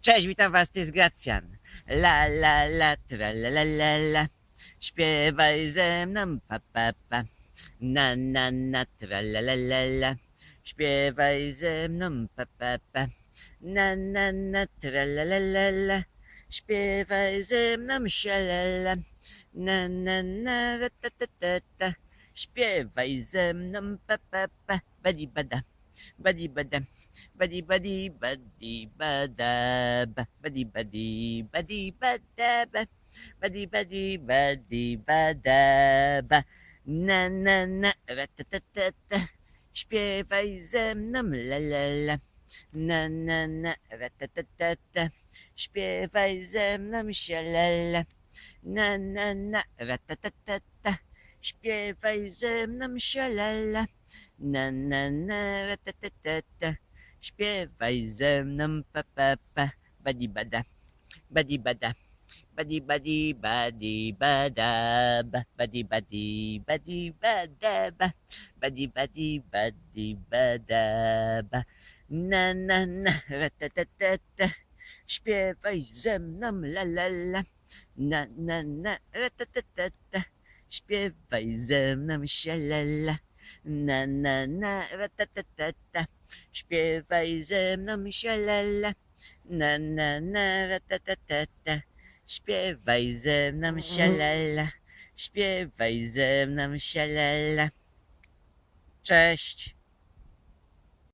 Cześć, witam was, to jest Gracjan. La la la, tra la la la la. Śpiewaj ze mną, pa pa pa. Na na na, tra la la la la. Śpiewaj ze mną, pa pa pa. Na na na, tra la la la la. Śpiewaj ze mną, sialala. Na na na, ra ta ta ta ta. Śpiewaj ze mną, pa pa pa. Badi bada, badi bada. Buddy buddy buddy bada ba buddy buddy buddy bada ba buddy buddy buddy bada ba na na na ratatatata śpiewaj ze mną la la la. Na na na ratatatata śpiewaj ze mną sialala na na na ratatatata śpiewaj ze mną sialala na na na ratatatata Śpiewaj ze mną pa pa pa Badi bada. Badi bada. Badi badi badi bada. Ba Badi badi badi bada. Ba Badi badi badi bada. Ba Na na na ratatatata Śpiewaj ze mną la la la. Na na na ratatatata Śpiewaj ze mną sialala Na na na ratatatata Śpiewaj ze mną sialala, na na na ratatatata. Śpiewaj ze mną sialala, śpiewaj ze mną sialala. Cześć.